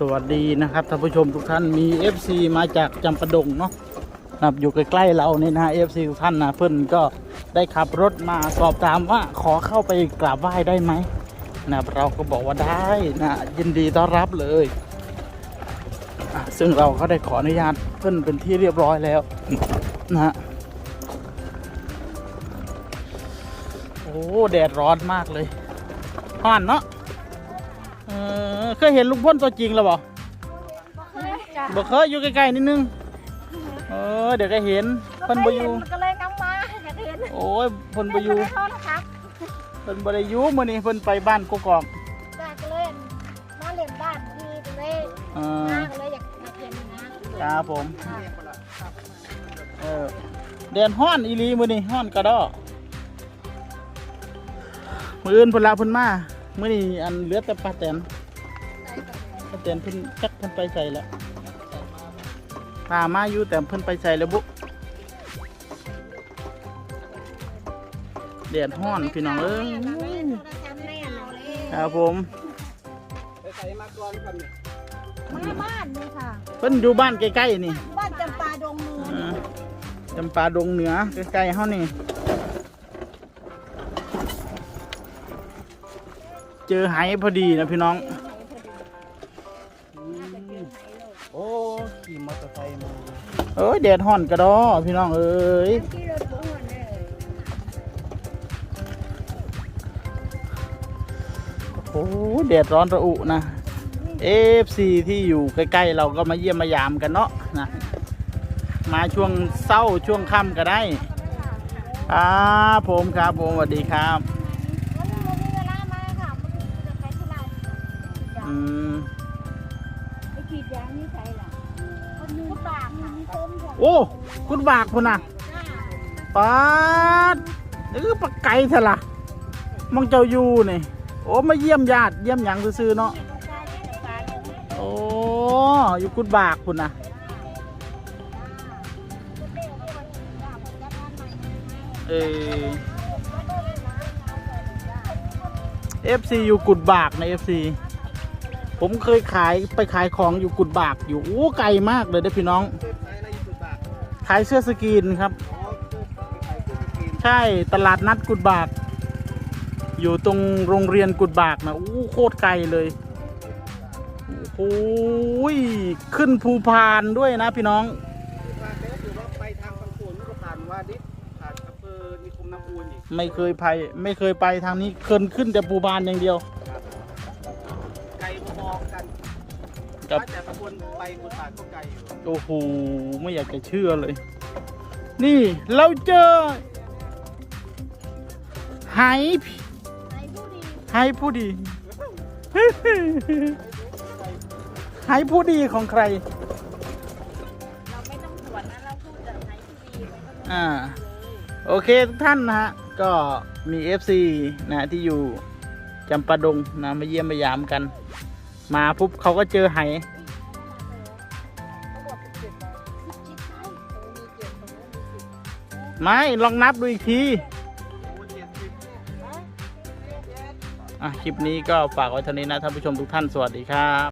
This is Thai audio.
สวัสดีนะครับท่านผู้ชมทุกท่านมี FC มาจากจำปาดงเนาะนับอยู่ใกล้ๆเราเนี่นะ FC ทุกท่านนะเพื่อนก็ได้ขับรถมาสอบถามว่าขอเข้าไปกราบไหว้ได้ไหมนะเราก็บอกว่าได้นะยินดีต้อนรับเลย ซึ่งเราก็ได้ขออนุญาตเพื่อนเป็นที่เรียบร้อยแล้วนะฮะโอ้แดดร้อนมากเลยห่อนเนาะ ออเคยเห็นลุงพ่นตัวจริงแล้วบ่บ่เคยอยู่ใกล้ๆนิดนึง เออเดี๋ยวก็เห็นเพิ่นบ่อยู่มันก็เลยนำมาอยากเห็นโอ้ยเพิ่นบ่อยู่ไม่ได้โทษนะครับเพิ่นบ่ได้อยู่มื้อนี้เพิ่นไปบ้านกกอกแต่ก็เลยมาเล่นบ้านดีก็เลยเออมาก็เลยอยากอยากเห็นนะครับผม เออแดนฮ้อนอีหลีมื้อนี้ฮ้อนกระดอมื้ออื่นเพิ่นลาเพิ่นมา มื้อนี้อันเหลือแต่ป้าแตนป้าแตนเพิ่นจักเพิ่นไปใส่แล้วพามาอยู่แต่เพิ่นไปใส่แล้วบุแดดฮ้อนพี่น้องเอ้ยโทรศัพท์แม่เราเลยครับผมไปใส่มาก่อนครับเนี่ยมาบ้านเลยค่ะเพิ่นอยู่บ้านใกล้ๆนี่ บ้านจำปาดงเมืองอ่าจำปาดงเหนือใกล้ๆเฮานี่ เจอไหพอดีนะพี่น้อง โอ้ขี่มอเตอร์ไซค์มาเอ้ยแดดฮ้อนกระดอพี่น้องเอ้ยที่รถบุ้งเลยโอ้โหแดดร้อนระอุนะ FC ที่อยู่ใกล้ๆ เราก็มาเยี่ยมมายามกันเนาะนะมาช่วงเศร้าช่วงค่ำก็ได้ ครับผมครับผมสวัสดีครับ ยางนี่ใครล่ะคนนึงปากค่ะมีต้มค่ะโอ้ คุณบากคุณนะปาดนี่คือปลาไก่เถอะล่ะมังเจ้าอยู่นี่ โอ้ มาเยี่ยมญาติเยี่ยมหยังซื่อๆเนาะ โอ้ อยู่กุดบากคุณนะเอฟซีอยู่กุดบากในเอฟซี ผมเคยขายไปขายของอยู่กุดบากอยู่โอ้ไกลมากเลยเด้พี่น้อง ขายเสื้อสกรีนครับ ใช่ตลาดนัดกุดบาก อยู่ตรงโรงเรียนกุดบากนะอู้โคตรไกลเลยโอ้โหขึ้นภูพานด้วยนะพี่น้องไปทางบางโขนผ่านวาดิษผ่านอำเภอนิคมน้ำอูนอีกไม่เคยไปไม่เคยไปทางนี้เคยขึ้นแต่ภูพานอย่างเดียว ครับถ้าแต่บางคนไปบุตรก็ไกลอยู่โอ้โหไม่อยากจะเชื่อเลย นี่เราเจอไหไหผู้ดีไหผู้ดีของใคร เราไม่ต้องตรวจนะเราพูดจากไหนที่ดีมันก็อ่าโอเคทุกท่านนะฮะ ก็มี FC นะที่อยู่จำปาดงนะมาเยี่ยมมายามกัน มาปุ๊บเขาก็เจอไหไม่ลองนับดูอีกทีอะคลิปนี้ก็ฝากไว้เท่านี้นะท่านผู้ชมทุกท่านสวัสดีครับ